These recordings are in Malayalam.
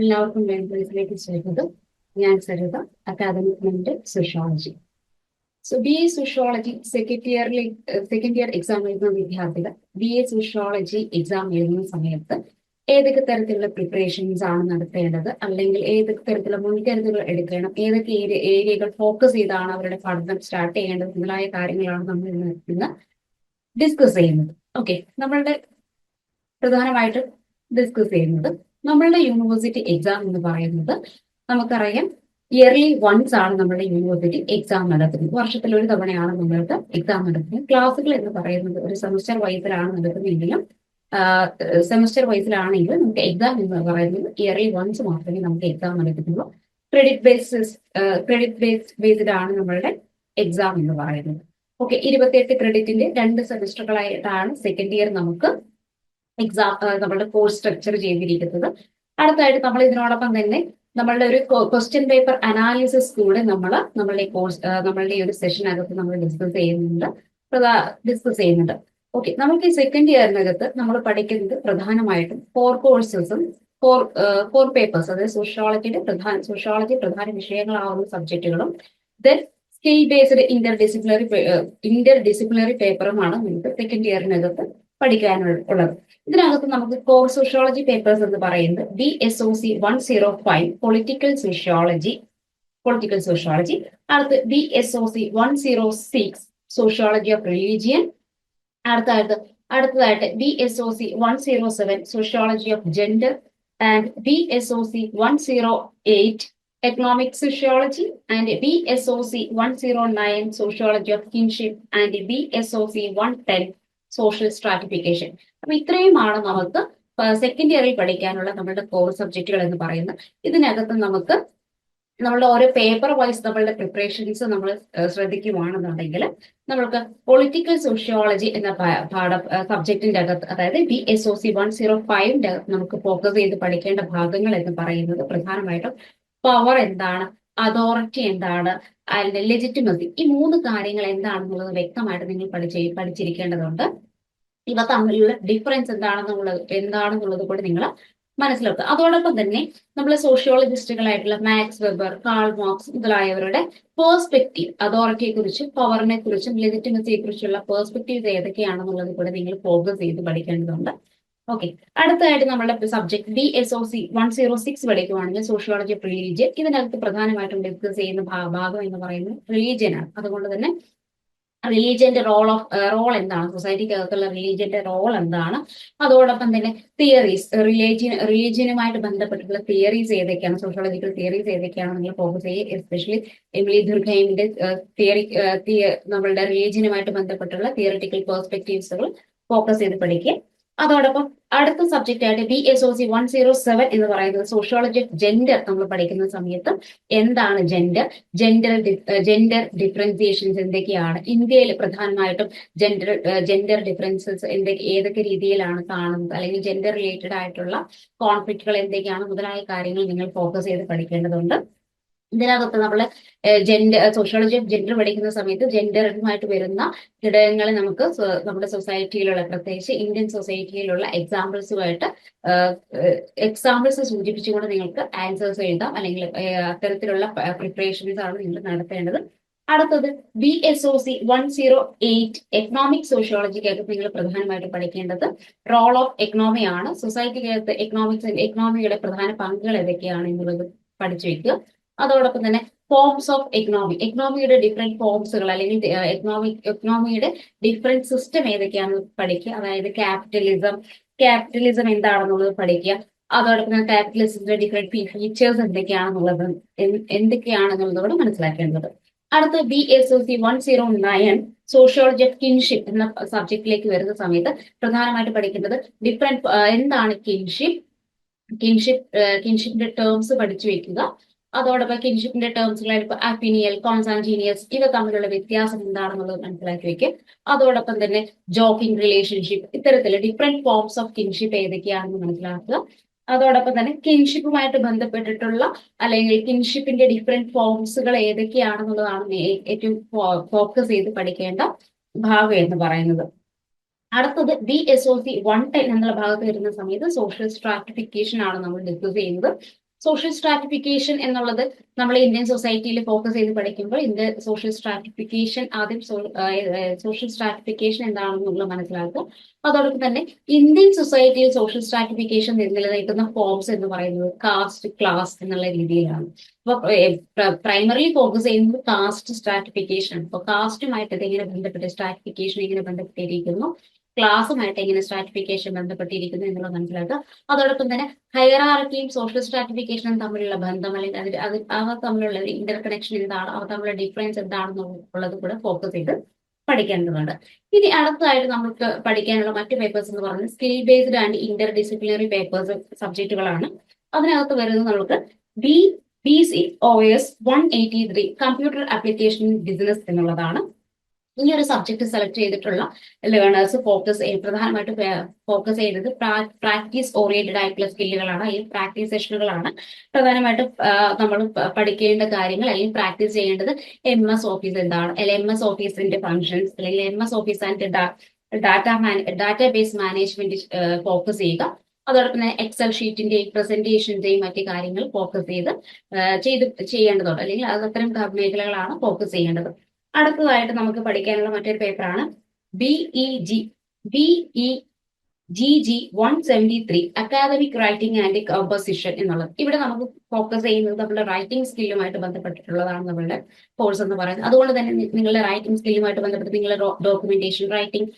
എല്ലാവർക്കും വേണ്ടതിലേക്ക് സ്വാഗതം. ഞാൻ Saritha academic മെന്റ് sociology so B A sociology second ഇയറിലെ second year exam എഴുതുന്ന വിദ്യാർത്ഥികൾ ബി എ സോഷ്യോളജി എക്സാം എഴുതുന്ന സമയത്ത് ഏതൊക്കെ തരത്തിലുള്ള പ്രിപ്പറേഷൻസ് ആണ് നടത്തേണ്ടത്? അല്ലെങ്കിൽ ഏതൊക്കെ തരത്തിലുള്ള മുൻകരുതലുകൾ എടുക്കണം? ഏതൊക്കെ ഏരിയ ഏരിയകൾ ഫോക്കസ് ചെയ്താണ് അവരുടെ പഠനം സ്റ്റാർട്ട് ചെയ്യേണ്ടത്? മുതലായ കാര്യങ്ങളാണ് നമ്മൾ ഇന്ന് ഡിസ്കസ് ചെയ്യുന്നത്. ഓക്കെ നമ്മളുടെ പ്രധാനമായിട്ടും ഡിസ്കസ് ചെയ്യുന്നത് നമ്മളുടെ യൂണിവേഴ്സിറ്റി എക്സാം എന്ന് പറയുന്നത് നമുക്കറിയാം ഇയർലി വൺസ് ആണ് നമ്മുടെ യൂണിവേഴ്സിറ്റി എക്സാം നടത്തുന്നത്. വർഷത്തിൽ ഒരു തവണയാണ് നമ്മൾക്ക് എക്സാം നടത്തുന്നത്. ക്ലാസ്സുകൾ എന്ന് പറയുന്നത് ഒരു സെമസ്റ്റർ വൈസിലാണ് നടത്തുന്നതെങ്കിലും സെമസ്റ്റർ വൈസിലാണെങ്കിൽ നമുക്ക് എക്സാം എന്ന് പറയുന്നത് ഇയർലി വൺസ് മാത്രമേ നമുക്ക് എക്സാം നടക്കുന്നുള്ളൂ. ക്രെഡിറ്റ് ബേസിസ് ക്രെഡിറ്റ് ബേസ് ബേസിലാണ് നമ്മളുടെ എക്സാം എന്ന് പറയുന്നത്. ഓക്കെ ഇരുപത്തിയെട്ട് ക്രെഡിറ്റിന്റെ രണ്ട് സെമസ്റ്ററുകളായിട്ടാണ് സെക്കൻഡ് ഇയർ നമുക്ക് എക്സാം നമ്മളുടെ കോഴ്സ് സ്ട്രക്ചർ ചെയ്തിരിക്കുന്നത്. അടുത്തായിട്ട് നമ്മൾ ഇതിനോടൊപ്പം തന്നെ നമ്മളുടെ ഒരു ക്വസ്റ്റ്യൻ പേപ്പർ അനാലിസിസ് കൂടെ നമ്മൾ നമ്മളുടെ കോഴ്സ് നമ്മളുടെ ഈ ഒരു സെഷനകത്ത് നമ്മൾ ഡിസ്കസ് ചെയ്യുന്നുണ്ട്. ഡിസ്കസ് ചെയ്യുന്നുണ്ട്. ഓക്കെ നമുക്ക് ഈ സെക്കൻഡ് ഇയറിനകത്ത് നമ്മൾ പഠിക്കുന്നത് പ്രധാനമായിട്ടും ഫോർ കോഴ്സസും ഫോർ ഫോർ പേപ്പേഴ്സ് അതായത് സോഷ്യോളജിയുടെ പ്രധാന സോഷ്യോളജി പ്രധാന വിഷയങ്ങളാവുന്ന സബ്ജക്റ്റുകളും then skill based interdisciplinary interdisciplinary പേപ്പറുമാണ് നമുക്ക് സെക്കൻഡ് ഇയറിനകത്ത് പഠിക്കാനുള്ളത് ഇതിനകത്ത് നമുക്ക് കോർ സോഷ്യോളജി പേപ്പേഴ്സ് എന്ന് പറയുന്നത് B S O C one zero five political sociology political sociology അടുത്ത് B S O C one zero six sociology of religion അടുത്തായിട്ട് അടുത്തതായിട്ട് B S O C one zero seven sociology of gender and B S O C one zero eight economic sociology. And BSOC 109 sociology of kinship. And BSOC 110 social stratification അപ്പൊ ഇത്രയുമാണ് നമുക്ക് സെക്കൻഡ് ഇയറിൽ പഠിക്കാനുള്ള നമ്മുടെ കോർ സബ്ജക്റ്റുകൾ എന്ന് പറയുന്നത്. ഇതിനകത്ത് നമുക്ക് നമ്മളുടെ ഓരോ പേപ്പർ വൈസ് നമ്മളുടെ പ്രിപ്പറേഷൻസ് നമ്മൾ ശ്രദ്ധിക്കുവാണെന്നുണ്ടെങ്കിൽ നമ്മൾക്ക് പൊളിറ്റിക്കൽ സോഷ്യോളജി എന്ന പാഠ സബ്ജക്റ്റിന്റെ അകത്ത് അതായത് B S O C one zero ഫൈവിന്റെ അകത്ത് നമുക്ക് ഫോക്കസ് ചെയ്ത് പഠിക്കേണ്ട ഭാഗങ്ങൾ എന്ന് പറയുന്നത് പ്രധാനമായിട്ടും പവർ എന്താണ് അതോറിറ്റി എന്താണ്? അതിന്റെ ലെജിറ്റിമസി ഈ മൂന്ന് കാര്യങ്ങൾ എന്താണെന്നുള്ളത് വ്യക്തമായിട്ട് നിങ്ങൾ പഠിച്ച് പഠിച്ചിരിക്കേണ്ടതുണ്ട്. ഇവ തമ്മിലുള്ള ഡിഫറൻസ് എന്താണെന്നുള്ളത് എന്താണെന്നുള്ളത് കൂടി നിങ്ങൾ മനസ്സിലാക്കുക. അതോടൊപ്പം തന്നെ നമ്മൾ സോഷ്യോളജിസ്റ്റുകളായിട്ടുള്ള മാക്സ് വെബർ കാൾ മാർക്സ് മുതലായവരുടെ പേഴ്സ്പെക്റ്റീവ് അതോറിറ്റിയെ കുറിച്ചും പവറിനെ കുറിച്ചും ലെജിറ്റിമസിയെ കുറിച്ചുള്ള പേഴ്സ്പെക്റ്റീവ് ഏതൊക്കെയാണെന്നുള്ളത് കൂടി നിങ്ങൾ ഫോക്കസ് ചെയ്ത് പഠിക്കേണ്ടതുണ്ട്. ഓക്കെ അടുത്തതായിട്ട് നമ്മുടെ subject B S O C one zero six പഠിക്കുവാണെങ്കിൽ sociology of religion ഇതിനകത്ത് പ്രധാനമായിട്ടും ഡിസ്കസ് ചെയ്യുന്ന ഭാഗം എന്ന് പറയുന്നത് റിലീജിയൻ ആണ്. അതുകൊണ്ട് തന്നെ റിലീജിയന്റെ റോൾ ഓഫ് റോൾ എന്താണ്? സൊസൈറ്റിക്കകത്തുള്ള റിലീജിയന്റെ റോൾ എന്താണ്? അതോടൊപ്പം തന്നെ തിയറീസ് റിലീജിയൻ റിലീജിയനുമായിട്ട് ബന്ധപ്പെട്ടിട്ടുള്ള തിയറീസ് ഏതൊക്കെയാണ്? സോഷ്യോളജിക്കൽ തിയറീസ് ഏതൊക്കെയാണ് നിങ്ങൾ ഫോക്കസ് ചെയ്യുക? എസ്പെഷ്യലി എമിലി ദുർഗൈമിന്റെ തിയറി നമ്മളുടെ റിലീജിയനുമായിട്ട് ബന്ധപ്പെട്ടുള്ള തിയറിറ്റിക്കൽ പെർസ്പെക്റ്റീവ്സുകൾ ഫോക്കസ് ചെയ്ത് പഠിക്കുക. അതോടൊപ്പം അടുത്ത സബ്ജക്റ്റ് ആയിട്ട് B S O C one zero seven എന്ന് പറയുന്നത് സോഷ്യോളജി ജെൻഡർ നമ്മൾ പഠിക്കുന്ന സമയത്ത് എന്താണ് ജെൻഡർ ജെൻഡർ ജെൻഡർ ഡിഫറൻസിയേഷൻസ് എന്തൊക്കെയാണ്? ഇന്ത്യയിൽ പ്രധാനമായിട്ടും ജെൻഡർ ജെൻഡർ ഡിഫറൻസസ് എന്തൊക്കെ ഏതൊക്കെ രീതിയിലാണ് കാണുന്നത്? അല്ലെങ്കിൽ ജെൻഡർ റിലേറ്റഡ് ആയിട്ടുള്ള കോൺഫ്ലിക്റ്റുകൾ എന്തൊക്കെയാണ്? മുതലായ കാര്യങ്ങൾ നിങ്ങൾ ഫോക്കസ് ചെയ്ത് പഠിക്കേണ്ടതുണ്ട്. ഇതിനകത്ത് നമ്മൾ ജെൻഡർ സോഷ്യോളജി ഓഫ് ജെൻഡർ പഠിക്കുന്ന സമയത്ത് ജെൻഡറുമായിട്ട് വരുന്ന ഘടകങ്ങളെ നമുക്ക് നമ്മുടെ സൊസൈറ്റിയിലുള്ള പ്രത്യേകിച്ച് ഇന്ത്യൻ സൊസൈറ്റിയിലുള്ള എക്സാമ്പിൾസുമായിട്ട് എക്സാമ്പിൾസ് സൂചിപ്പിച്ചുകൊണ്ട് നിങ്ങൾക്ക് ആൻസേഴ്സ് എഴുതാം. അല്ലെങ്കിൽ അത്തരത്തിലുള്ള പ്രിപ്പറേഷൻസ് ആണ് നിങ്ങൾ നടത്തേണ്ടത്. അടുത്തത് B S O C one zero eight economic സോഷ്യോളജിക്കകത്ത് നിങ്ങൾ പ്രധാനമായിട്ട് പഠിക്കേണ്ടത് റോൾ ഓഫ് എക്കണോമി ആണ്. സൊസൈറ്റിക്കകത്ത് എക്കണോമിക്സ് എക്കണോമിയുടെ പ്രധാന പങ്കുകൾ ഏതൊക്കെയാണ് എന്നുള്ളത് പഠിച്ചു വെക്കുക. അതോടൊപ്പം തന്നെ ഫോംസ് ഓഫ് എക്കണോമി എക്കണോമിയുടെ ഡിഫറെന്റ് ഫോംസുകൾ അല്ലെങ്കിൽ എക്കണോമി എക്കണോമിയുടെ ഡിഫറെന്റ് സിസ്റ്റം ഏതൊക്കെയാണെന്ന് പഠിക്കുക? അതായത് ക്യാപിറ്റലിസം ക്യാപിറ്റലിസം എന്താണെന്നുള്ളത് പഠിക്കുക. അതോടൊപ്പം തന്നെ ക്യാപിറ്റലിസത്തിന്റെ ഡിഫറെന്റ് ഫീച്ചേഴ്സ് എന്തൊക്കെയാണെന്നുള്ളത് എന്തൊക്കെയാണെന്നുള്ളതോട് മനസ്സിലാക്കേണ്ടത്. അടുത്ത B S O C one zero nine sociology of kinship എന്ന സബ്ജക്റ്റിലേക്ക് വരുന്ന സമയത്ത് പ്രധാനമായിട്ട് പഠിക്കേണ്ടത് ഡിഫറെന്റ് എന്താണ് കിൻഷിപ്പ് കിൻഷിപ്പ് കിൻഷിപ്പിന്റെ ടേംസ് പഠിച്ചു വെക്കുക. അതോടൊപ്പം കിൻഷിപ്പിന്റെ ടേംസുകളായിട്ട് ഇപ്പൊ അഫിനിയൽ കോൺസാന്റീനിയസ് ഇവ തമ്മിലുള്ള വ്യത്യാസം എന്താണെന്നുള്ളത് മനസ്സിലാക്കി വെക്കും. അതോടൊപ്പം തന്നെ ജോക്കിംഗ് റിലേഷൻഷിപ്പ് ഇത്തരത്തിലെ ഡിഫറെന്റ് ഫോംസ് ഓഫ് കിൻഷിപ്പ് ഏതൊക്കെയാണെന്ന് മനസ്സിലാക്കുക. അതോടൊപ്പം തന്നെ കിൻഷിപ്പുമായിട്ട് ബന്ധപ്പെട്ടിട്ടുള്ള അല്ലെങ്കിൽ കിൻഷിപ്പിന്റെ ഡിഫറെന്റ് ഫോംസുകൾ ഏതൊക്കെയാണെന്നുള്ളതാണ് ഏറ്റവും ഫോക്കസ് ചെയ്ത് പഠിക്കേണ്ട ഭാഗം എന്ന് പറയുന്നത്. അടുത്തത് B S O C one ten എന്നുള്ള ഭാഗത്ത് വരുന്ന സമയത്ത് സോഷ്യൽ സ്ട്രാറ്റിഫിക്കേഷൻ ആണ് നമ്മൾ ഡിസ്കസ് ചെയ്യുന്നത്. സോഷ്യൽ സ്ട്രാറ്റിഫിക്കേഷൻ എന്നുള്ളത് നമ്മൾ ഇന്ത്യൻ സൊസൈറ്റിയിൽ ഫോക്കസ് ചെയ്ത് പഠിക്കുമ്പോൾ ഇന്ത്യ സോഷ്യൽ സ്ട്രാറ്റിഫിക്കേഷൻ ആദ്യം സോഷ്യൽ സ്ട്രാറ്റിഫിക്കേഷൻ എന്താണെന്ന് നമ്മൾ മനസ്സിലാക്കും അതോടൊപ്പം തന്നെ ഇന്ത്യൻ സൊസൈറ്റിയിൽ സോഷ്യൽ സ്ട്രാറ്റിഫിക്കേഷൻ നിലനിൽക്കുന്ന ഫോംസ് എന്ന് പറയുന്നത് കാസ്റ്റ് ക്ലാസ് എന്നുള്ള രീതിയിലാണ്. അപ്പൊ പ്രൈമറി ഫോക്കസ് ചെയ്യുന്നത് കാസ്റ്റ് സ്ട്രാറ്റിഫിക്കേഷൻ അപ്പൊ കാസ്റ്റുമായിട്ട് ഇതെങ്ങനെ ബന്ധപ്പെട്ട് സ്ട്രാറ്റിഫിക്കേഷൻ എങ്ങനെ ബന്ധപ്പെട്ടിരിക്കുന്നു. ക്ലാസ്സുമായിട്ട് എങ്ങനെ സ്ട്രാറ്റിഫിക്കേഷൻ ബന്ധപ്പെട്ടിരിക്കുന്നു എന്നുള്ളത് മനസ്സിലാക്കുക. അതോടൊപ്പം തന്നെ ഹയറാർക്കിയും സോഷ്യൽ സ്ട്രാറ്റിഫിക്കേഷനും തമ്മിലുള്ള ബന്ധം അല്ലെങ്കിൽ അതിൽ അത് അവ തമ്മിലുള്ള ഇന്റർ കണക്ഷൻ എന്താണ് അവ തമ്മിലുള്ള ഡിഫറൻസ് എന്താണെന്നുള്ളത് കൂടെ ഫോക്കസ് ചെയ്ത് പഠിക്കേണ്ടതുണ്ട്. ഇനി അടുത്തതായിട്ട് നമുക്ക് പഠിക്കാനുള്ള മറ്റു പേപ്പേഴ്സ് എന്ന് പറയുന്നത് skill based and interdisciplinary papers സബ്ജക്റ്റുകളാണ് അതിനകത്ത് വരുന്നത് നമുക്ക് B B C O S one eighty three computer application business എന്നുള്ളതാണ്. ഈ ഒരു സബ്ജക്ട് സെലക്ട് ചെയ്തിട്ടുള്ള ലേണേഴ്സ് ഫോക്കസ് പ്രധാനമായിട്ട് ഫോക്കസ് ചെയ്യുന്നത് പ്രാക്ടീസ് ഓറിയന്റഡ് ആയിട്ടുള്ള സ്കില്ലുകളാണ് ഈ പ്രാക്ടീസ് സെഷനുകളാണ് പ്രധാനമായിട്ടും നമ്മൾ പഠിക്കേണ്ട കാര്യങ്ങൾ അല്ലെങ്കിൽ പ്രാക്ടീസ് ചെയ്യേണ്ടത് എം എസ് ഓഫീസ് എന്താണ് അല്ലെങ്കിൽ എം എസ് ഓഫീസിന്റെ ഫങ്ഷൻസ് അല്ലെങ്കിൽ M S office and data database management focus ചെയ്യുക. അതോടൊപ്പം തന്നെ എക്സൽ ഷീറ്റിന്റെയും പ്രസന്റേഷന്റെയും മറ്റു കാര്യങ്ങൾ ഫോക്കസ് ചെയ്ത് ചെയ്ത് ചെയ്യേണ്ടതുണ്ട്. അല്ലെങ്കിൽ അത് അത്തരം മേഖലകളാണ് ഫോക്കസ് ചെയ്യേണ്ടത്. അടുത്തതായിട്ട് നമുക്ക് പഠിക്കാനുള്ള മറ്റൊരു പേപ്പറാണ്. B E G B E G G one seventy three academic writing and composition എന്നുള്ളത്. ഇവിടെ നമുക്ക് ഫോക്കസ് ചെയ്യുന്നത് നമ്മുടെ റൈറ്റിംഗ് സ്കില്ലുമായിട്ട് ബന്ധപ്പെട്ടിട്ടുള്ളതാണ് നമ്മളുടെ കോഴ്സ് എന്ന് പറയുന്നത്. അതുകൊണ്ട് തന്നെ നിങ്ങളുടെ റൈറ്റിംഗ് സ്കില്ലുമായിട്ട് ബന്ധപ്പെട്ട് നിങ്ങളുടെ documentation writing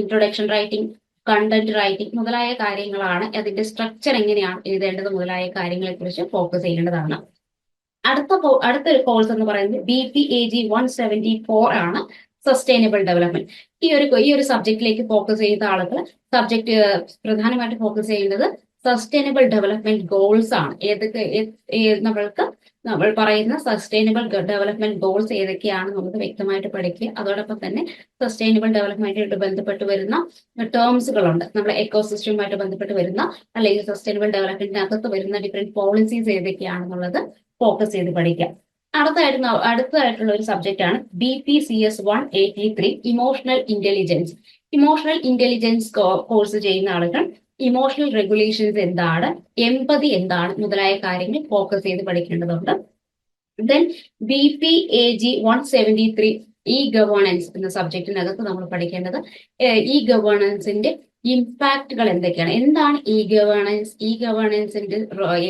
introduction writing content writing മുതലായ കാര്യങ്ങളാണ് അതിന്റെ സ്ട്രക്ചർ എങ്ങനെയാണ് എഴുതേണ്ടത് മുതലായ കാര്യങ്ങളെ കുറിച്ച് ഫോക്കസ് ചെയ്യേണ്ടതാണ്. അടുത്ത അടുത്തൊരു കോഴ്സ് എന്ന് പറയുന്നത് B P A G one seventy four ആണ് സസ്റ്റൈനബിൾ ഡെവലപ്മെന്റ് ഈ ഒരു ഈ ഒരു സബ്ജക്റ്റിലേക്ക് ഫോക്കസ് ചെയ്യുന്ന ആളുകൾ സബ്ജക്ട് പ്രധാനമായിട്ട് ഫോക്കസ് ചെയ്യുന്നത് സസ്റ്റൈനബിൾ ഡെവലപ്മെന്റ് ഗോൾസ് ആണ്. ഏതൊക്കെ നമ്മൾക്ക് നമ്മൾ പറയുന്ന സസ്റ്റൈനബിൾ ഡെവലപ്മെന്റ് ഗോൾസ് ഏതൊക്കെയാണ് നമുക്ക് വ്യക്തമായിട്ട് പഠിക്കുക. അതോടൊപ്പം തന്നെ സസ്റ്റൈനബിൾ ഡെവലപ്മെന്റുമായിട്ട് ബന്ധപ്പെട്ട് വരുന്ന ടേംസുകളുണ്ട് നമ്മുടെ എക്കോസിസ്റ്റവുമായിട്ട് ബന്ധപ്പെട്ട് വരുന്ന അല്ലെങ്കിൽ സസ്റ്റൈനബിൾ ഡെവലപ്മെന്റിനകത്ത് വരുന്ന ഡിഫറെന്റ് പോളിസീസ് ഏതൊക്കെയാണെന്നുള്ളത് ഫോക്കസ് ചെയ്ത് പഠിക്കാം. അടുത്തായിട്ട് അടുത്തതായിട്ടുള്ള ഒരു സബ്ജക്റ്റ് ആണ് B P C S one eighty three emotional intelligence emotional intelligence course ചെയ്യുന്ന ആളുകൾ ഇമോഷണൽ റെഗുലേഷൻസ് എന്താണ് എമ്പതി എന്താണ് മുതലായ കാര്യങ്ങൾ ഫോക്കസ് ചെയ്ത് പഠിക്കേണ്ടതുണ്ട്. Then B P A G one seventy three E governance എന്ന സബ്ജക്റ്റിനകത്ത് നമ്മൾ പഠിക്കേണ്ടത് ഇ ഗവേണൻസിന്റെ ഇമ്പാക്റ്റുകൾ എന്തൊക്കെയാണ്? എന്താണ് ഇ ഗവേണൻസ് ഇ ഗവേണൻസിന്റെ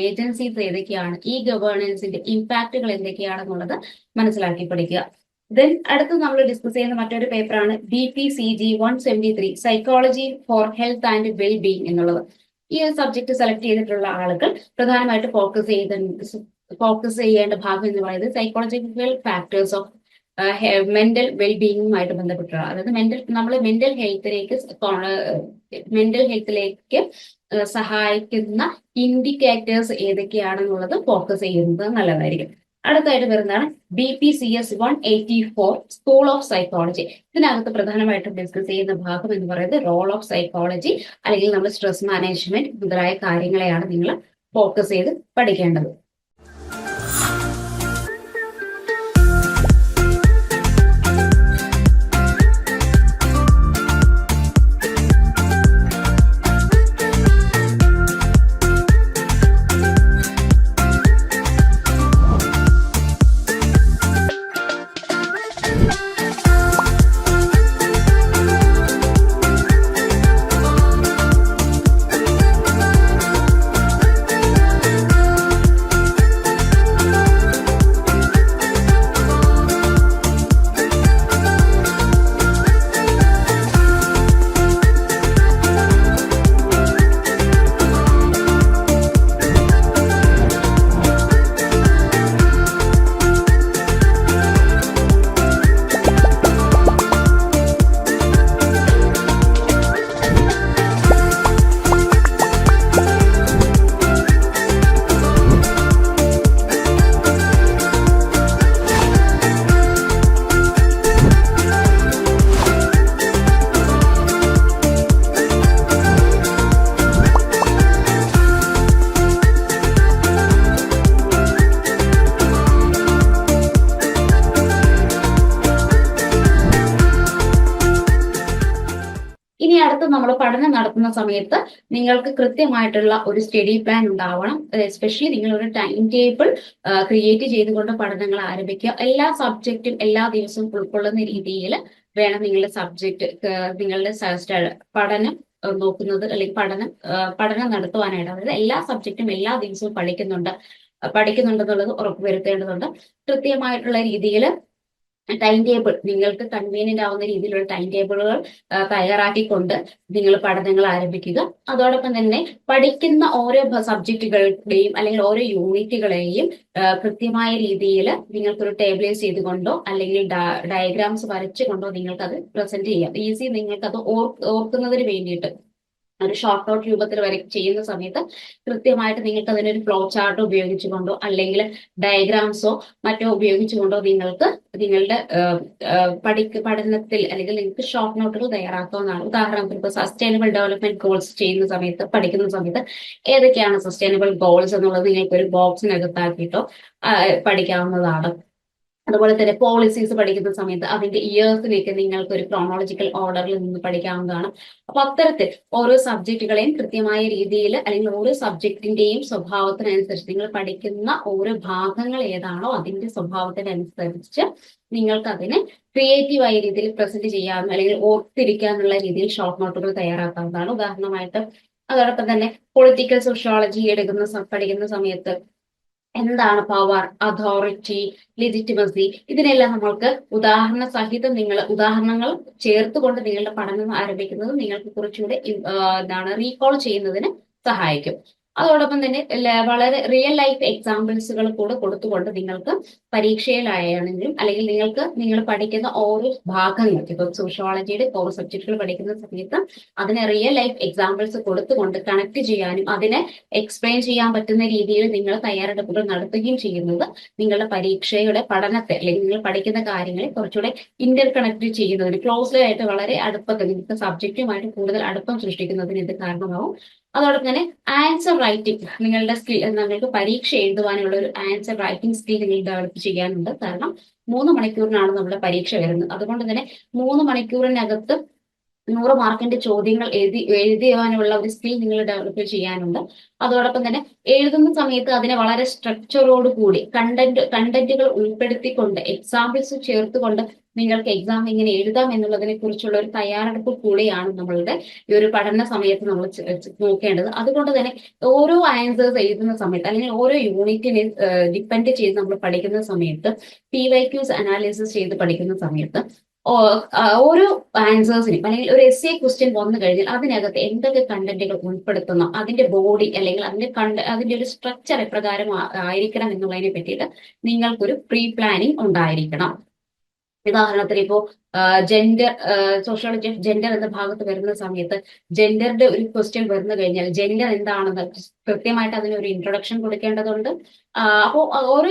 ഏജൻസീസ് ഏതൊക്കെയാണ്? ഇ ഗവേണൻസിന്റെ ഇമ്പാക്റ്റുകൾ എന്തൊക്കെയാണെന്നുള്ളത് മനസ്സിലാക്കി പഠിക്കുക. ദെൻ അടുത്ത് നമ്മൾ ഡിസ്കസ് ചെയ്യുന്ന മറ്റൊരു പേപ്പറാണ് B P C G one seventy three psychology for health and well being എന്നുള്ളത്. ഈ സബ്ജക്ട് സെലക്ട് ചെയ്തിട്ടുള്ള ആളുകൾ പ്രധാനമായിട്ട് ഫോക്കസ് ചെയ്ത ഫോക്കസ് ചെയ്യേണ്ട ഭാഗം എന്ന് പറയുന്നത് സൈക്കോളജിക്കൽ ഫാക്ടേഴ്സ് ഓഫ് മെന്റൽ വെൽബീയിങ്ങുമായിട്ട് ബന്ധപ്പെട്ടുള്ള അതായത് മെന്റൽ നമ്മൾ മെന്റൽ ഹെൽത്തിലേക്ക് മെന്റൽ ഹെൽത്തിലേക്ക് സഹായിക്കുന്ന ഇൻഡിക്കേറ്റേഴ്സ് ഏതൊക്കെയാണെന്നുള്ളത് ഫോക്കസ് ചെയ്യുന്നത് നല്ലതായിരിക്കും. അടുത്തായിട്ട് വരുന്നതാണ് B P C S one eighty four school of psychology ഇതിനകത്ത് പ്രധാനമായിട്ടും ഡിസ്കസ് ചെയ്യുന്ന ഭാഗം എന്ന് പറയുന്നത് റോൾ ഓഫ് സൈക്കോളജി അല്ലെങ്കിൽ നമ്മൾ സ്ട്രെസ് മാനേജ്മെന്റ് മുതലായ കാര്യങ്ങളെയാണ് നിങ്ങൾ ഫോക്കസ് ചെയ്ത് പഠിക്കേണ്ടത്. നമ്മൾ പഠനം നടത്തുന്ന സമയത്ത് നിങ്ങൾക്ക് കൃത്യമായിട്ടുള്ള ഒരു സ്റ്റഡി പ്ലാൻ ഉണ്ടാവണം. എസ്പെഷ്യലി നിങ്ങൾ ഒരു ടൈം ടേബിൾ ക്രിയേറ്റ് ചെയ്തുകൊണ്ട് പഠനങ്ങൾ ആരംഭിക്കുക. എല്ലാ സബ്ജക്റ്റും എല്ലാ ദിവസവും ഉൾക്കൊള്ളുന്ന രീതിയിൽ വേണം നിങ്ങളുടെ സബ്ജക്റ്റ് നിങ്ങളുടെ പഠനം നോക്കുന്നത് അല്ലെങ്കിൽ പഠനം പഠനം നടത്തുവാനായിട്ട്. അതായത് എല്ലാ സബ്ജക്റ്റും എല്ലാ ദിവസവും പഠിക്കുന്നുണ്ട്. പഠിക്കുന്നുണ്ടെന്നുള്ളത് ഉറപ്പുവരുത്തേണ്ടതുണ്ട്. കൃത്യമായിട്ടുള്ള രീതിയിൽ ടൈം ടേബിൾ നിങ്ങൾക്ക് കൺവീനിയന്റ് ആവുന്ന രീതിയിലുള്ള ടൈം ടേബിളുകൾ തയ്യാറാക്കിക്കൊണ്ട് നിങ്ങൾ പഠനങ്ങൾ ആരംഭിക്കുക. അതോടൊപ്പം തന്നെ പഠിക്കുന്ന ഓരോ സബ്ജക്റ്റുകളുടെയും അല്ലെങ്കിൽ ഓരോ യൂണിറ്റുകളെയും കൃത്യമായ രീതിയിൽ നിങ്ങൾക്കൊരു ടേബിളൈസ് ചെയ്തുകൊണ്ടോ അല്ലെങ്കിൽ ഡയഗ്രാംസ് വരച്ചുകൊണ്ടോ നിങ്ങൾക്കത് പ്രസന്റ് ചെയ്യാം. ഈസി നിങ്ങൾക്കത് ഓർ ഓർക്കുന്നതിന് വേണ്ടിയിട്ട്. ഒരു ഷോർട്ട് ഔട്ട് രൂപത്തിൽ വരെ ചെയ്യുന്ന സമയത്ത് കൃത്യമായിട്ട് നിങ്ങൾക്ക് അതിനൊരു ഫ്ലോ ചാർട്ട് ഉപയോഗിച്ചുകൊണ്ടോ അല്ലെങ്കിൽ ഡയഗ്രാംസോ മറ്റോ ഉപയോഗിച്ചുകൊണ്ടോ നിങ്ങൾക്ക് നിങ്ങളുടെ പഠിക്ക പഠനത്തിൽ അല്ലെങ്കിൽ നിങ്ങൾക്ക് ഷോർട്ട് നോട്ടുകൾ തയ്യാറാക്കാവുന്നതാണ്. ഉദാഹരണത്തിന് ഇപ്പോൾ സസ്റ്റൈനബിൾ ഡെവലപ്മെന്റ് ഗോൾസ് ചെയ്യുന്ന സമയത്ത് പഠിക്കുന്ന സമയത്ത് ഏതൊക്കെയാണ് സസ്റ്റൈനബിൾ ഗോൾസ് എന്നുള്ളത് നിങ്ങൾക്ക് ഒരു ബോക്സിനകത്താക്കിയിട്ടോ പഠിക്കാവുന്നതാണ്. അതുപോലെ തന്നെ പോളിസീസ് പഠിക്കുന്ന സമയത്ത് അതിന്റെ ഇയേഴ്സിലേക്ക് നിങ്ങൾക്ക് ഒരു ക്രോണോളജിക്കൽ ഓർഡറിൽ നിന്ന് പഠിക്കാവുന്നതാണ്. അപ്പൊ അത്തരത്തിൽ ഓരോ സബ്ജക്റ്റുകളെയും കൃത്യമായ രീതിയിൽ അല്ലെങ്കിൽ ഓരോ സബ്ജക്റ്റിന്റെയും സ്വഭാവത്തിനനുസരിച്ച് നിങ്ങൾ പഠിക്കുന്ന ഓരോ ഭാഗങ്ങൾ ഏതാണോ അതിന്റെ സ്വഭാവത്തിനനുസരിച്ച് നിങ്ങൾക്ക് അതിനെ ക്രിയേറ്റീവായ രീതിയിൽ പ്രസന്റ് ചെയ്യാവുന്ന അല്ലെങ്കിൽ ഓർത്തിരിക്കാനുള്ള രീതിയിൽ ഷോർട്ട് നോട്ടുകൾ തയ്യാറാക്കാവുന്നതാണ്. ഉദാഹരണമായിട്ട് അതോടൊപ്പം തന്നെ പൊളിറ്റിക്കൽ സോഷ്യോളജി എടുക്കുന്ന പഠിക്കുന്ന സമയത്ത് എന്താണ് പവർ അതോറിറ്റി ലെജിറ്റിമസി ഇതിനെല്ലാം നമ്മൾക്ക് ഉദാഹരണ സഹിതം നിങ്ങൾ ഉദാഹരണങ്ങൾ ചേർത്തുകൊണ്ട് നിങ്ങളുടെ പഠനം ആരംഭിക്കുന്നത് നിങ്ങൾക്ക് കുറച്ചുകൂടെ എന്താണ് റീകോൾ ചെയ്യുന്നതിന് സഹായിക്കും. അതോടൊപ്പം തന്നെ വളരെ റിയൽ ലൈഫ് എക്സാമ്പിൾസുകൾ കൂടെ കൊടുത്തുകൊണ്ട് നിങ്ങൾക്ക് പരീക്ഷയിലായാണെങ്കിലും അല്ലെങ്കിൽ നിങ്ങൾക്ക് നിങ്ങൾ പഠിക്കുന്ന ഓരോ ഭാഗങ്ങൾ ഇപ്പൊ സോഷ്യോളജിയുടെ ഓരോ സബ്ജക്റ്റുകൾ പഠിക്കുന്ന സമയത്ത് അതിനെ റിയൽ ലൈഫ് എക്സാമ്പിൾസ് കൊടുത്തുകൊണ്ട് കണക്ട് ചെയ്യാനും അതിനെ എക്സ്പ്ലെയിൻ ചെയ്യാൻ പറ്റുന്ന രീതിയിൽ നിങ്ങൾ തയ്യാറെടുപ്പുകൾ നടത്തുകയും ചെയ്യുന്നത് നിങ്ങളുടെ പരീക്ഷയുടെ പഠനത്തെ അല്ലെങ്കിൽ നിങ്ങൾ പഠിക്കുന്ന കാര്യങ്ങളെ കുറച്ചുകൂടെ ഇന്റർ കണക്ട് ചെയ്യുന്നതിന് ക്ലോസ്ലി ആയിട്ട് വളരെ അടുപ്പത്തിൽ നിങ്ങൾക്ക് സബ്ജക്റ്റുമായിട്ട് കൂടുതൽ അടുപ്പം സൃഷ്ടിക്കുന്നതിന് ഇത് കാരണമാവും. അതോടൊപ്പം തന്നെ ആൻസർ റൈറ്റിംഗ് നിങ്ങളുടെ സ്കിൽ നിങ്ങൾക്ക് പരീക്ഷ എഴുതുവാനുള്ള ഒരു ആൻസർ റൈറ്റിംഗ് സ്കിൽ നിങ്ങൾ ഡെവലപ്പ് ചെയ്യാനുണ്ട്. കാരണം മൂന്ന് മണിക്കൂറിനാണ് നമ്മുടെ പരീക്ഷ വരുന്നത്. അതുകൊണ്ട് തന്നെ മൂന്ന് മണിക്കൂറിനകത്ത് നൂറ് മാർക്കിന്റെ ചോദ്യങ്ങൾ എഴുതി എഴുതിയാനുള്ള ഒരു സ്കിൽ നിങ്ങൾ ഡെവലപ്പ് ചെയ്യാനുണ്ട്. അതോടൊപ്പം തന്നെ എഴുതുന്ന സമയത്ത് അതിനെ വളരെ സ്ട്രക്ചറോട് കൂടി കണ്ടന്റ് കണ്ടന്റുകൾ ഉൾപ്പെടുത്തിക്കൊണ്ട് എക്സാമ്പിൾസ് ചേർത്തുകൊണ്ട് നിങ്ങൾക്ക് എക്സാം എങ്ങനെ എഴുതാം എന്നുള്ളതിനെ കുറിച്ചുള്ള ഒരു തയ്യാറെടുപ്പ് കൂടിയാണ് നമ്മളുടെ ഈ ഒരു പഠന സമയത്ത് നമ്മൾ നോക്കേണ്ടത്. അതുകൊണ്ട് തന്നെ ഓരോ ആൻസേഴ്സ് എഴുതുന്ന സമയത്ത് അല്ലെങ്കിൽ ഓരോ യൂണിറ്റിനെ ഡിപ്പെൻഡ് ചെയ്ത് നമ്മൾ പഠിക്കുന്ന സമയത്ത് പി വൈ ക്യൂസ് അനാലിസിസ് ചെയ്ത് പഠിക്കുന്ന സമയത്ത് ഓരോ ആൻസേഴ്സിനും അല്ലെങ്കിൽ ഒരു എസ് എ ക്വസ്റ്റ്യൻ വന്നു കഴിഞ്ഞാൽ അതിനകത്ത് എന്തൊക്കെ കണ്ടന്റുകൾ ഉൾപ്പെടുത്തണം അതിന്റെ ബോഡി അല്ലെങ്കിൽ അതിന്റെ കണ്ട അതിന്റെ ഒരു സ്ട്രക്ചർ എപ്രകാരം ആയിരിക്കണം എന്നുള്ളതിനെ പറ്റിയിട്ട് നിങ്ങൾക്കൊരു പ്രീ പ്ലാനിങ് ഉണ്ടായിരിക്കണം. ഉദാഹരണത്തിന് ഇപ്പോ ജെൻഡർ സോഷ്യോളജി ഓഫ് ജെൻഡർ എന്ന ഭാഗത്ത് വരുന്ന സമയത്ത് ജെൻഡറിന്റെ ഒരു ക്വസ്റ്റ്യൻ വരുന്നു കഴിഞ്ഞാൽ ജെൻഡർ എന്താണെന്ന് കൃത്യമായിട്ട് അതിന് ഒരു ഇൻട്രൊഡക്ഷൻ കൊടുക്കേണ്ടതുണ്ട്. അപ്പോൾ ഓരോ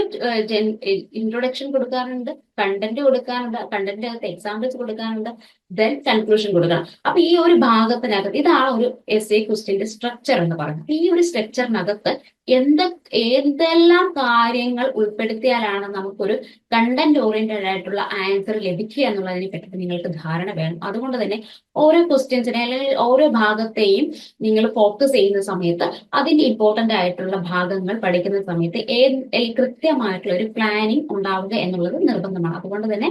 ഇൻട്രൊഡക്ഷൻ കൊടുക്കാറുണ്ട് കണ്ടന്റ് കൊടുക്കാറുണ്ട് കണ്ടന്റ് അകത്ത് എക്സാമ്പിൾസ് കൊടുക്കാറുണ്ട് ദെൻ കൺക്ലൂഷൻ കൊടുക്കണം. അപ്പൊ ഈ ഒരു ഭാഗത്തിനകത്ത് ഇതാണ് ഒരു എസ് എ ക്വസ്റ്റ്യന്റെ സ്ട്രക്ചർ എന്ന് പറയുന്നത്. ഈ ഒരു സ്ട്രക്ചറിനകത്ത് എന്ത് ഏതെല്ലാം കാര്യങ്ങൾ ഉൾപ്പെടുത്തിയാലാണ് നമുക്കൊരു കണ്ടന്റ് ഓറിയന്റഡ് ആയിട്ടുള്ള ആൻസർ ലഭിക്കുക എന്നുള്ളതിനെ പറ്റി നിങ്ങൾക്ക് ധാരണ വേണം. അതുകൊണ്ട് തന്നെ ഓരോ ക്വസ്റ്റ്യൻസിനെ അല്ലെങ്കിൽ ഓരോ ഭാഗത്തെയും നിങ്ങൾ ഫോക്കസ് ചെയ്യുന്ന സമയത്ത് അതിന്റെ ഇമ്പോർട്ടന്റ് ആയിട്ടുള്ള ഭാഗങ്ങൾ പഠിക്കുന്ന സമയത്ത് ഏത് കൃത്യമായിട്ടുള്ള ഒരു പ്ലാനിങ് ഉണ്ടാവുക എന്നുള്ളത് നിർബന്ധമാണ്. അതുകൊണ്ട് തന്നെ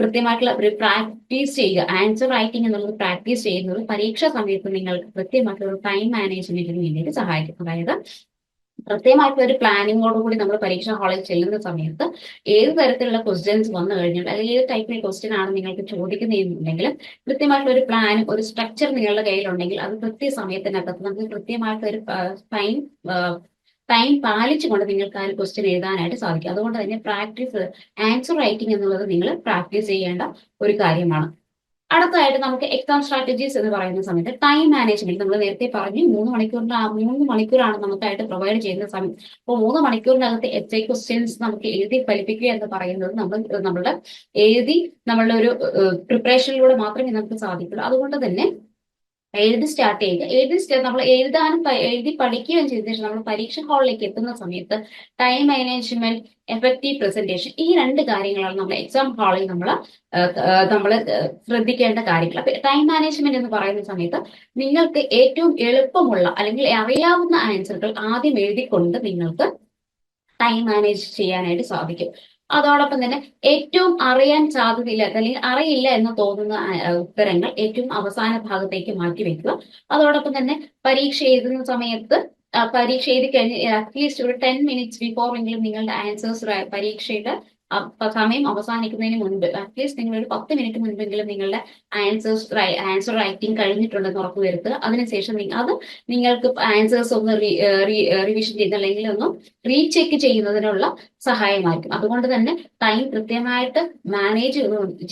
കൃത്യമായിട്ടുള്ള ഒരു പ്രാക്ടീസ് ചെയ്യുക. ആൻസർ റൈറ്റിംഗ് എന്നുള്ളത് പ്രാക്ടീസ് ചെയ്യുന്നത് പരീക്ഷാ സമയത്ത് നിങ്ങൾക്ക് കൃത്യമായിട്ടുള്ള ടൈം മാനേജ്മെന്റിന് വേണ്ടിയിട്ട് സഹായിക്കും. അതായത് കൃത്യമായിട്ടുള്ള ഒരു പ്ലാനിങ്ങോട് കൂടി നമ്മൾ പരീക്ഷാ ഹാളിൽ ചെല്ലുന്ന സമയത്ത് ഏത് തരത്തിലുള്ള ക്വസ്റ്റ്യൻസ് വന്നു കഴിഞ്ഞാൽ അല്ലെങ്കിൽ ഏത് ടൈപ്പിൽ ക്വസ്റ്റ്യൻ ആണ് നിങ്ങൾക്ക് ചോദിക്കുന്നതെന്നുണ്ടെങ്കിൽ കൃത്യമായിട്ടുള്ള ഒരു പ്ലാനും ഒരു സ്ട്രക്ചർ നിങ്ങളുടെ കയ്യിലുണ്ടെങ്കിൽ അത് കൃത്യസമയത്തിനകത്ത് നമുക്ക് കൃത്യമായിട്ട് ഒരു ടൈം ടൈം പാലിച്ചുകൊണ്ട് നിങ്ങൾക്ക് ആ ഒരു ക്വസ്റ്റ്യൻ എഴുതാനായിട്ട് സാധിക്കും. അതുകൊണ്ട് തന്നെ പ്രാക്ടീസ് ആൻസർ റൈറ്റിംഗ് എന്നുള്ളത് നിങ്ങൾ പ്രാക്ടീസ് ചെയ്യേണ്ട ഒരു കാര്യമാണ്. അടുത്തതായിട്ട് നമുക്ക് എക്സാം സ്ട്രാറ്റജീസ് എന്ന് പറയുന്ന സമയത്ത് ടൈം മാനേജ്മെന്റ് നമ്മൾ നേരത്തെ പറഞ്ഞു. മൂന്ന് മണിക്കൂറിന്റെ മൂന്ന് മണിക്കൂറാണ് നമുക്കായിട്ട് പ്രൊവൈഡ് ചെയ്യുന്ന സമയം. അപ്പോൾ മൂന്ന് മണിക്കൂറിനകത്ത് എച്ച് ഐ ക്വസ്റ്റ്യൻസ് നമുക്ക് എഴുതി ഫലിപ്പിക്കുക എന്ന് പറയുന്നത് നമ്മൾ നമ്മളുടെ എഴുതി നമ്മളുടെ ഒരു പ്രിപ്പറേഷനിലൂടെ മാത്രമേ നമുക്ക് സാധിക്കുള്ളൂ. അതുകൊണ്ട് തന്നെ എഴുതി സ്റ്റാർട്ട് ചെയ്യുക. എഴുതി നമ്മൾ എഴുതാനും എഴുതി പഠിക്കുകയും ചെയ്ത. ശേഷം നമ്മൾ പരീക്ഷ ഹാളിലേക്ക് എത്തുന്ന സമയത്ത് ടൈം മാനേജ്മെന്റ് എഫക്റ്റീവ് പ്രസന്റേഷൻ ഈ രണ്ട് കാര്യങ്ങളാണ് നമ്മൾ എക്സാം ഹാളിൽ നമ്മൾ നമ്മൾ ശ്രദ്ധിക്കേണ്ട കാര്യങ്ങൾ. അപ്പൊ ടൈം മാനേജ്മെന്റ് എന്ന് പറയുന്ന സമയത്ത് നിങ്ങൾക്ക് ഏറ്റവും എളുപ്പമുള്ള അല്ലെങ്കിൽ അറിയാവുന്ന ആൻസറുകൾ ആദ്യം എഴുതിക്കൊണ്ട് നിങ്ങൾക്ക് ടൈം മാനേജ് ചെയ്യാനായിട്ട് സാധിക്കും. അതോടൊപ്പം തന്നെ ഏറ്റവും അറിയാൻ സാധ്യതയില്ല അല്ലെങ്കിൽ അറിയില്ല എന്ന് തോന്നുന്ന ഉത്തരങ്ങൾ ഏറ്റവും അവസാന ഭാഗത്തേക്ക് മാറ്റി വെക്കുക. അതോടൊപ്പം തന്നെ പരീക്ഷ എഴുതുന്ന സമയത്ത് പരീക്ഷ എഴുതി കഴിഞ്ഞ് അറ്റ്ലീസ്റ്റ് ഒരു ടെൻ മിനിറ്റ്സ് ബിഫോർ എങ്കിലും നിങ്ങളുടെ ആൻസേഴ്സ് പരീക്ഷയുടെ സമയം അവസാനിക്കുന്നതിന് മുൻപ് അറ്റ്ലീസ്റ്റ് നിങ്ങൾ ഒരു പത്ത് മിനിറ്റ് മുൻപെങ്കിലും നിങ്ങളുടെ ആൻസേഴ്സ് ആൻസർ റൈറ്റിംഗ് കഴിഞ്ഞിട്ടുണ്ടെന്ന് ഉറപ്പ് ഉറപ്പുവരുത്തുക അതിനുശേഷം അത് നിങ്ങൾക്ക് ആൻസേഴ്സ് ഒന്ന് റിവിഷൻ ചെയ്യുന്ന അല്ലെങ്കിൽ ഒന്ന് റീചെക്ക് ചെയ്യുന്നതിനുള്ള സഹായമായിരിക്കും. അതുകൊണ്ട് തന്നെ ടൈം കൃത്യമായിട്ട് മാനേജ്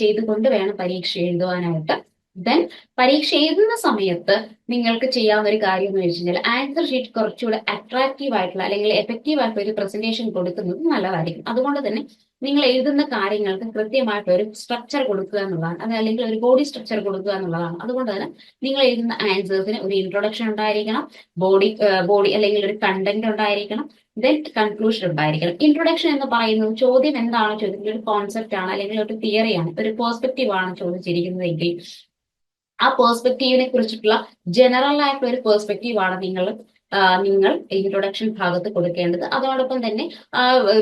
ചെയ്തുകൊണ്ട് വേണം പരീക്ഷ എഴുതുവാനായിട്ട്. ദെൻ പരീക്ഷ എഴുതുന്ന സമയത്ത് നിങ്ങൾക്ക് ചെയ്യാവുന്ന ഒരു കാര്യം എന്ന് വെച്ച് കഴിഞ്ഞാൽ ആൻസർ ഷീറ്റ് കുറച്ചുകൂടെ അട്രാക്റ്റീവ് ആയിട്ടുള്ള അല്ലെങ്കിൽ എഫക്റ്റീവ് ആയിട്ടുള്ള ഒരു പ്രസന്റേഷൻ കൊടുക്കുന്നത് നല്ലതായിരിക്കും. അതുകൊണ്ട് തന്നെ നിങ്ങൾ എഴുതുന്ന കാര്യങ്ങൾക്ക് കൃത്യമായിട്ട് ഒരു സ്ട്രക്ചർ കൊടുക്കുക എന്നുള്ളതാണ്. അത് അല്ലെങ്കിൽ ഒരു ബോഡി സ്ട്രക്ചർ കൊടുക്കുക എന്നുള്ളതാണ്. അതുകൊണ്ട് തന്നെ നിങ്ങൾ എഴുതുന്ന ആൻസേഴ്സിന് ഒരു ഇൻട്രൊഡക്ഷൻ ഉണ്ടായിരിക്കണം. ബോഡി ബോഡി അല്ലെങ്കിൽ ഒരു കണ്ടന്റ് ഉണ്ടായിരിക്കണം. ദെൻ കൺക്ലൂഷൻ ഉണ്ടായിരിക്കണം. ഇൻട്രൊഡക്ഷൻ എന്ന് പറയുന്നത് ചോദ്യം എന്താണ് ചോദിക്കുന്നത്. ഒരു കോൺസെപ്റ്റ് ആണ് അല്ലെങ്കിൽ ഒരു തിയറിയാണ് ഒരു പേഴ്സ്പെക്റ്റീവ് ആണ് ചോദിച്ചിരിക്കുന്നതെങ്കിൽ ആ പേഴ്സ്പെക്റ്റീവിനെ കുറിച്ചിട്ടുള്ള ജനറൽ ആയിട്ടുള്ള ഒരു പേഴ്സ്പെക്റ്റീവ് ആണ് നിങ്ങൾ നിങ്ങൾ ഇൻട്രൊഡക്ഷൻ ഭാഗത്ത് കൊടുക്കേണ്ടത്. അതോടൊപ്പം തന്നെ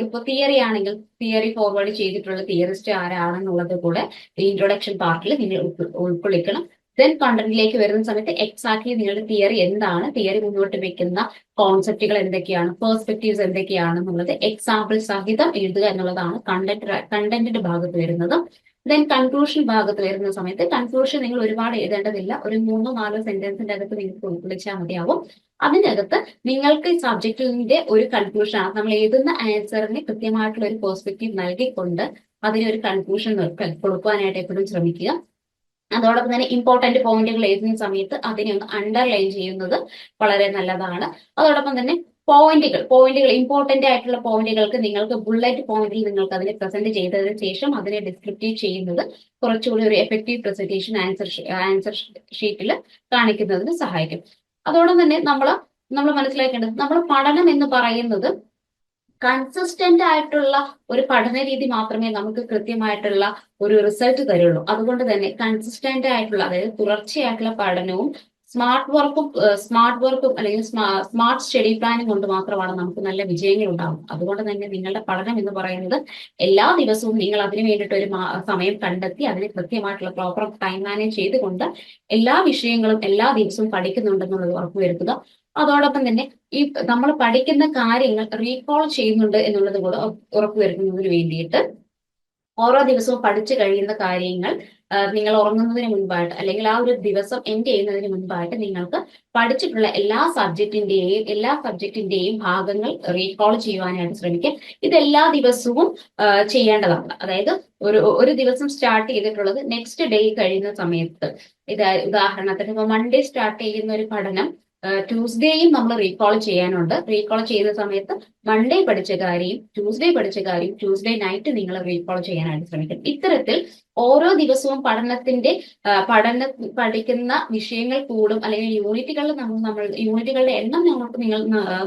ഇപ്പോൾ തിയറി ആണെങ്കിൽ തിയറി ഫോർവേഡ് ചെയ്തിട്ടുള്ള തിയറിസ്റ്റ് ആരാണെന്നുള്ളത് കൂടെ ഇൻട്രൊഡക്ഷൻ പാർട്ടിൽ നിങ്ങൾ ഉൾക്കൊള്ളിക്കണം. ദെൻ കണ്ടന്റിലേക്ക് വരുന്ന സമയത്ത് എക്സാക്ട്ലി നിങ്ങളുടെ തിയറി എന്താണ്? തിയറി മുന്നോട്ട് വെക്കുന്ന കോൺസെപ്റ്റുകൾ എന്തൊക്കെയാണ്? പേഴ്സ്പെക്റ്റീവ്സ് എന്തൊക്കെയാണെന്നുള്ളത് എക്സാമ്പിൾ സഹിതം എഴുതുക എന്നുള്ളതാണ് കണ്ടന്റ് കണ്ടന്റിന്റെ ഭാഗത്ത് വരുന്നത് ദെൻ കൺക്ലൂഷൻ ഭാഗത്ത് വരുന്ന സമയത്ത് കൺക്ലൂഷൻ നിങ്ങൾ ഒരുപാട് എഴുതേണ്ടതില്ല. ഒരു മൂന്നോ നാലോ സെന്റൻസിന്റെ അകത്ത് നിങ്ങൾക്ക് ഉൾക്കൊള്ളിച്ചാൽ മതിയാവും. അതിനകത്ത് നിങ്ങൾക്ക് സബ്ജക്റ്റിന്റെ ഒരു കൺക്ലൂഷൻ ആണ് നമ്മൾ എഴുതുന്ന ആൻസറിന് കൃത്യമായിട്ടുള്ള ഒരു പെർസ്പെക്റ്റീവ് നൽകിക്കൊണ്ട് അതിനൊരു കൺക്ലൂഷൻ കൊടുക്കുവാനായിട്ട് എപ്പോഴും ശ്രമിക്കുക. അതോടൊപ്പം തന്നെ ഇമ്പോർട്ടന്റ് പോയിന്റുകൾ എഴുതുന്ന സമയത്ത് അതിനെ ഒന്ന് അണ്ടർലൈൻ ചെയ്യുന്നത് വളരെ നല്ലതാണ്. അതോടൊപ്പം തന്നെ പോയിന്റുകൾ പോയിന്റുകൾ ഇമ്പോർട്ടന്റ് ആയിട്ടുള്ള പോയിന്റുകൾക്ക് നിങ്ങൾക്ക് ബുള്ളറ്റ് പോയിന്റിൽ നിങ്ങൾക്ക് അതിനെ പ്രസന്റ് ചെയ്തതിന് ശേഷം അതിനെ ഡിസ്ക്രിപ്റ്റീവ് ചെയ്യുന്നത് കുറച്ചുകൂടി ഒരു എഫക്റ്റീവ് പ്രസന്റേഷൻ ആൻസർ ആൻസർ ഷീറ്റിൽ കാണിക്കുന്നതിന് സഹായിക്കും. അതോടൊപ്പം തന്നെ നമ്മൾ നമ്മൾ മനസ്സിലാക്കേണ്ടത് നമ്മൾ പഠനം എന്ന് പറയുന്നത് കൺസിസ്റ്റന്റ് ആയിട്ടുള്ള ഒരു പഠന രീതി മാത്രമേ നമുക്ക് കൃത്യമായിട്ടുള്ള ഒരു റിസൾട്ട് തരുള്ളൂ. അതുകൊണ്ട് തന്നെ കൺസിസ്റ്റന്റ് ആയിട്ടുള്ള അതായത് തുടർച്ചയായിട്ടുള്ള പഠനവും സ്മാർട്ട് വർക്കും സ്മാർട്ട് വർക്കും അല്ലെങ്കിൽ സ്മാർട്ട് സ്റ്റഡി പ്ലാനും കൊണ്ട് മാത്രമാണ് നമുക്ക് നല്ല വിജയങ്ങൾ ഉണ്ടാകും അതുകൊണ്ട് തന്നെ നിങ്ങളുടെ പഠനം എന്ന് പറയുന്നത് എല്ലാ ദിവസവും നിങ്ങൾ അതിനു വേണ്ടിയിട്ട് ഒരു സമയം കണ്ടെത്തി അതിന് കൃത്യമായിട്ടുള്ള പ്രോപ്പർ ടൈം മാനേജ് ചെയ്തുകൊണ്ട് എല്ലാ വിഷയങ്ങളും എല്ലാ ദിവസവും പഠിക്കുന്നുണ്ടെന്നുള്ളത് ഉറപ്പുവരുത്തുക. അതോടൊപ്പം തന്നെ ഈ നമ്മൾ പഠിക്കുന്ന കാര്യങ്ങൾ റീകോൾ ചെയ്യുന്നുണ്ട് എന്നുള്ളത് കൂടെ ഉറപ്പുവരുത്തുന്നതിന് വേണ്ടിയിട്ട് ഓരോ ദിവസവും പഠിച്ചു കഴിയുന്ന കാര്യങ്ങൾ നിങ്ങൾ ഉറങ്ങുന്നതിന് മുൻപായിട്ട് അല്ലെങ്കിൽ ആ ഒരു ദിവസം എൻഡ് ചെയ്യുന്നതിന് മുൻപായിട്ട് നിങ്ങൾക്ക് പഠിച്ചിട്ടുള്ള എല്ലാ സബ്ജക്റ്റിന്റെയും എല്ലാ സബ്ജക്റ്റിന്റെയും ഭാഗങ്ങൾ റീകോൾ ചെയ്യുവാനായിട്ട് ശ്രമിക്കുക. ഇത് എല്ലാ ദിവസവും ചെയ്യേണ്ടതാണ്. അതായത് ഒരു ഒരു ദിവസം സ്റ്റാർട്ട് ചെയ്തിട്ടുള്ളത് നെക്സ്റ്റ് ഡേ കഴിയുന്ന സമയത്ത്. ഇത് ഉദാഹരണത്തിന് ഇപ്പൊ മൺഡേ സ്റ്റാർട്ട് ചെയ്യുന്ന ഒരു പഠനം ട്യൂസ്ഡേയും നമ്മൾ റീകോൾ ചെയ്യാനുണ്ട്. റീകോൾ ചെയ്യുന്ന സമയത്ത് മൺഡേ പഠിച്ച കാര്യം ട്യൂസ്ഡേ പഠിച്ച കാര്യം ട്യൂസ്ഡേ നൈറ്റ് നിങ്ങൾ റീകോൾ ചെയ്യാനായിട്ട് ശ്രമിക്കും ഇത്തരത്തിൽ ഓരോ ദിവസവും പഠനത്തിന്റെ പഠന പഠിക്കുന്ന വിഷയങ്ങൾ കൂടും അല്ലെങ്കിൽ യൂണിറ്റുകൾ നമ്മൾ നമ്മൾ യൂണിറ്റുകളുടെ എണ്ണം നമുക്ക് നിങ്ങൾ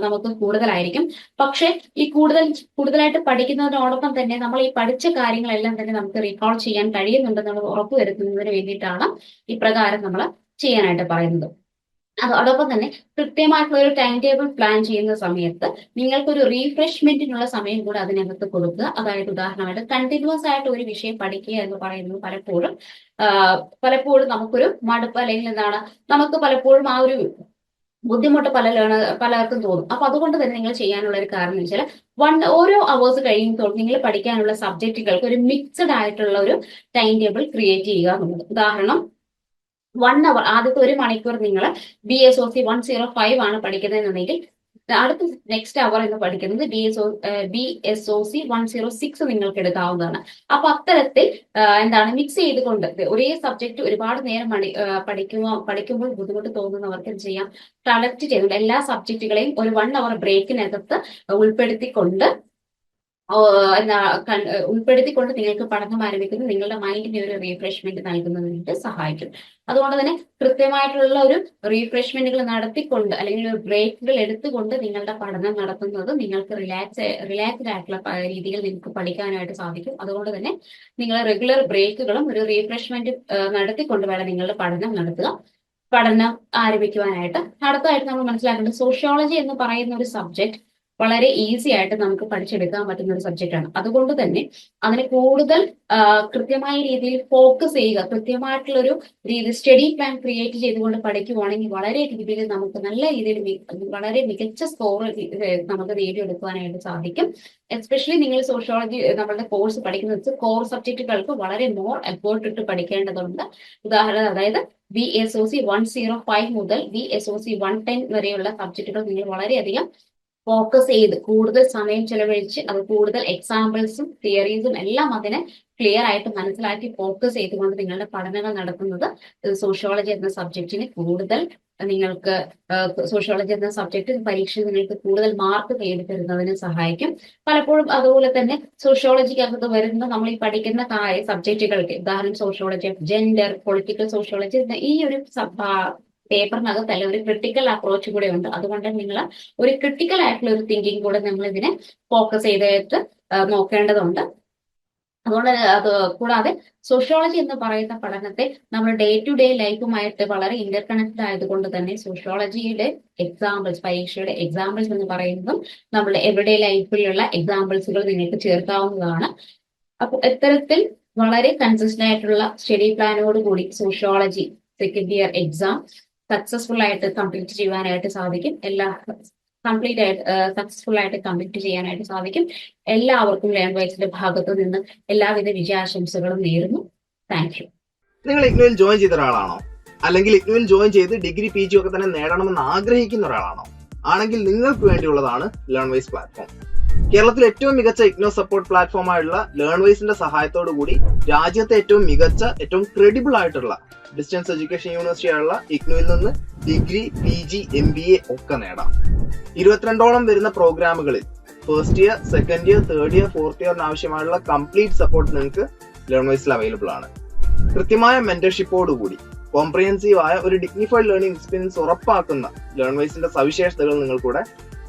നമുക്ക് കൂടുതലായിരിക്കും. പക്ഷെ ഈ കൂടുതൽ കൂടുതലായിട്ട് പഠിക്കുന്നതിനോടൊപ്പം തന്നെ നമ്മൾ ഈ പഠിച്ച കാര്യങ്ങളെല്ലാം തന്നെ നമുക്ക് റീകോൾ ചെയ്യാൻ കഴിയുന്നുണ്ടെന്നുള്ള ഉറപ്പുവരുത്തുന്നതിന് വേണ്ടിയിട്ടാണ് ഇപ്രകാരം നമ്മൾ ചെയ്യാനായിട്ട് പറയുന്നത്. അതോടൊപ്പം തന്നെ കൃത്യമായിട്ടുള്ള ഒരു ടൈം ടേബിൾ പ്ലാൻ ചെയ്യുന്ന സമയത്ത് നിങ്ങൾക്കൊരു റീഫ്രഷ്മെന്റിനുള്ള സമയം കൂടെ അതിനകത്ത് കൊടുക്കുക. അതായത് ഉദാഹരണമായിട്ട് കണ്ടിന്യൂസ് ആയിട്ട് ഒരു വിഷയം പഠിക്കുക എന്ന് പറയുന്നത് പലപ്പോഴും പലപ്പോഴും നമുക്കൊരു മടുപ്പ് അല്ലെങ്കിൽ എന്താണ് നമുക്ക് പലപ്പോഴും ആ ഒരു ബുദ്ധിമുട്ട് പല പലർക്കും തോന്നും. അപ്പൊ അതുകൊണ്ട് തന്നെ നിങ്ങൾ ചെയ്യാനുള്ള ഒരു കാരണം എന്ന് വെച്ചാൽ വൺ ഓരോ അവേഴ്സ് കഴിയുമ്പോൾ നിങ്ങൾ പഠിക്കാനുള്ള സബ്ജക്റ്റുകൾക്ക് ഒരു മിക്സഡ് ആയിട്ടുള്ള ഒരു ടൈം ടേബിൾ ക്രിയേറ്റ് ചെയ്യുക എന്നുള്ളത്. ഉദാഹരണം വൺ അവർ ആദ്യത്തെ ഒരു മണിക്കൂർ നിങ്ങൾ B S O C one zero five ആണ് പഠിക്കുന്നതെന്നുണ്ടെങ്കിൽ അടുത്ത നെക്സ്റ്റ് അവർ എന്ന് പഠിക്കുന്നത് B S O B S O C one zero six നിങ്ങൾക്ക് എടുക്കാവുന്നതാണ്. അപ്പൊ അത്തരത്തിൽ എന്താണ് മിക്സ് ചെയ്തുകൊണ്ട് ഒരേ സബ്ജക്ട് ഒരുപാട് നേരം മണി പഠിക്കുമ്പോൾ പഠിക്കുമ്പോൾ ബുദ്ധിമുട്ട് തോന്നുന്നവർക്ക് എന്ത് ചെയ്യാം? കളക്ട് ചെയ്തുകൊണ്ട് എല്ലാ സബ്ജക്റ്റുകളെയും ഒരു വൺ അവർ ബ്രേക്കിനകത്ത് ഉൾപ്പെടുത്തിക്കൊണ്ട് എന്താ ഉൾപ്പെടുത്തിക്കൊണ്ട് നിങ്ങൾക്ക് പഠനം ആരംഭിക്കുന്നത് നിങ്ങളുടെ മൈൻഡിന് ഒരു റീഫ്രഷ്മെന്റ് നൽകുന്നതിനായിട്ട് സഹായിക്കും. അതുകൊണ്ട് തന്നെ കൃത്യമായിട്ടുള്ള ഒരു റീഫ്രഷ്മെന്റുകൾ നടത്തിക്കൊണ്ട് അല്ലെങ്കിൽ ബ്രേക്കുകൾ എടുത്തുകൊണ്ട് നിങ്ങളുടെ പഠനം നടത്തുന്നത് നിങ്ങൾക്ക് റിലാക്സ് റിലാക്സ്ഡ് ആയിട്ടുള്ള രീതിയിൽ നിങ്ങൾക്ക് പഠിക്കാനായിട്ട് സാധിക്കും. അതുകൊണ്ട് തന്നെ നിങ്ങൾ റെഗുലർ ബ്രേക്കുകളും ഒരു റീഫ്രഷ്മെന്റ് നടത്തിക്കൊണ്ട് വേണം നിങ്ങളുടെ പഠനം നടത്തുക. പഠനം ആരംഭിക്കുവാനായിട്ട്. അടുത്തതായിട്ട് നമ്മൾ മനസ്സിലാക്കേണ്ടത് സോഷ്യോളജി എന്ന് പറയുന്ന ഒരു സബ്ജക്ട് വളരെ ഈസി ആയിട്ട് നമുക്ക് പഠിച്ചെടുക്കാൻ പറ്റുന്ന ഒരു സബ്ജക്റ്റ് ആണ്. അതുകൊണ്ട് തന്നെ അതിന് കൂടുതൽ കൃത്യമായ രീതിയിൽ ഫോക്കസ് ചെയ്യുക കൃത്യമായിട്ടുള്ള ഒരു രീതി സ്റ്റഡി പ്ലാൻ ക്രിയേറ്റ് ചെയ്തുകൊണ്ട് പഠിക്കുവാണെങ്കിൽ വളരെ രീതിയിൽ നമുക്ക് നല്ല രീതിയിൽ വളരെ മികച്ച സ്കോർ നമുക്ക് നേടിയെടുക്കുവാനായിട്ട് സാധിക്കും. എസ്പെഷ്യലി നിങ്ങൾ സോഷ്യോളജി നമ്മളുടെ കോഴ്സ് പഠിക്കുന്നത് കോർ സബ്ജക്റ്റുകൾക്ക് വളരെ മോർ എഫേർട്ട് ഇട്ട് പഠിക്കേണ്ടതുണ്ട്. ഉദാഹരണം അതായത് V S O C one zero five മുതൽ V S O C one ten വരെയുള്ള സബ്ജക്റ്റുകൾ നിങ്ങൾ വളരെയധികം ഫോക്കസ് ചെയ്ത് കൂടുതൽ സമയം ചെലവഴിച്ച് അത് കൂടുതൽ എക്സാമ്പിൾസും തിയറീസും എല്ലാം അതിനെ ക്ലിയർ ആയിട്ട് മനസ്സിലാക്കി ഫോക്കസ് ചെയ്തുകൊണ്ട് നിങ്ങളുടെ പഠനങ്ങൾ നടത്തുന്നത് സോഷ്യോളജി എന്ന സബ്ജക്റ്റിന് കൂടുതൽ നിങ്ങൾക്ക് സോഷ്യോളജി എന്ന സബ്ജക്റ്റ് പരീക്ഷ നിങ്ങൾക്ക് കൂടുതൽ മാർക്ക് നേടിത്തരുന്നതിന് സഹായിക്കും. പലപ്പോഴും അതുപോലെ തന്നെ സോഷ്യോളജിക്കകത്ത് വരുന്ന നമ്മൾ ഈ പഠിക്കുന്ന സബ്ജക്റ്റുകൾക്ക് ഉദാഹരണം സോഷ്യോളജി ജെൻഡർ പൊളിറ്റിക്കൽ സോഷ്യോളജി ഈ ഒരു പേപ്പറിനകത്തല്ല ഒരു ക്രിട്ടിക്കൽ അപ്രോച്ച് കൂടെ ഉണ്ട്. അതുകൊണ്ട് നിങ്ങൾ ഒരു ക്രിട്ടിക്കൽ ആയിട്ടുള്ള ഒരു തിങ്കിങ് കൂടെ നമ്മൾ ഇതിനെ ഫോക്കസ് ചെയ്തിട്ട് നോക്കേണ്ടതുണ്ട്. അതുകൊണ്ട് അത് കൂടാതെ സോഷ്യോളജി എന്ന് പറയുന്ന പഠനത്തെ നമ്മൾ ഡേ ടു ഡേ ലൈഫുമായിട്ട് വളരെ ഇന്റർ കണക്റ്റഡ് ആയതുകൊണ്ട് തന്നെ സോഷ്യോളജിയുടെ എക്സാമ്പിൾസ് പരീക്ഷയുടെ എക്സാമ്പിൾസ് എന്ന് പറയുന്നതും നമ്മുടെ എവറിഡേ ലൈഫിലുള്ള എക്സാമ്പിൾസുകൾ നിങ്ങൾക്ക് ചേർക്കാവുന്നതാണ്. അപ്പൊ ഇത്തരത്തിൽ വളരെ കൺസിസ്റ്റന്റ് ആയിട്ടുള്ള സ്റ്റഡി പ്ലാനോട് കൂടി sociology second year exam successful ആയിട്ട് കംപ്ലീറ്റ് ചെയ്യുവാനായിട്ട് സാധിക്കും. എല്ലാ കംപ്ലീറ്റ് ആയിട്ട് സക്സസ്ഫുൾ ആയിട്ട് കംപ്ലീറ്റ് ചെയ്യാനായിട്ട് സാധിക്കും. എല്ലാവർക്കും ലേൺ വൈസിന്റെ ഭാഗത്തു നിന്ന് എല്ലാവിധ വിജയാശംസകളും നേരുന്നു. താങ്ക് യു നിങ്ങൾ ഇഗ്നുവിൽ ജോയിൻ ചെയ്ത ഒരാളാണോ? അല്ലെങ്കിൽ ഇഗ്നുവിൽ ജോയിൻ ചെയ്ത് ഡിഗ്രി പി ജി ഒക്കെ തന്നെ നേടണമെന്ന് ആഗ്രഹിക്കുന്ന ഒരാളാണോ? ആണെങ്കിൽ നിങ്ങൾക്ക് വേണ്ടിയുള്ളതാണ് ലേൺ വൈസ് പ്ലാറ്റ്ഫോം കേരളത്തിലെ ഏറ്റവും മികച്ച ഇഗ്നോ സപ്പോർട്ട് പ്ലാറ്റ്ഫോമായുള്ള ലേൺ വൈസിന്റെ സഹായത്തോടു കൂടി രാജ്യത്തെ ഏറ്റവും മികച്ച ഏറ്റവും ക്രെഡിബിൾ ആയിട്ടുള്ള ഡിസ്റ്റൻസ് എഡ്യൂക്കേഷൻ യൂണിവേഴ്സിറ്റി ആയുള്ള ഇഗ്നുവിൽ നിന്ന് degree P G M B A ഒക്കെ നേടാം. ഇരുപത്തിരണ്ടോളം വരുന്ന പ്രോഗ്രാമുകളിൽ first year second year third year fourth ഇയറിന് ആവശ്യമായുള്ള കംപ്ലീറ്റ് സപ്പോർട്ട് നിങ്ങൾക്ക് ലേൺ വൈസിൽ അവൈലബിൾ ആണ്. കൃത്യമായ മെന്റർഷിപ്പോടുകൂടി കോംപ്രിഹെൻസീവ് ആയ ഒരു ഡിഗ്നിഫൈഡ് ലേണിംഗ് എക്സ്പീരിയൻസ് ഉറപ്പാക്കുന്ന ലേൺ വൈസിന്റെ സവിശേഷതകൾ നിങ്ങൾക്കൂടെ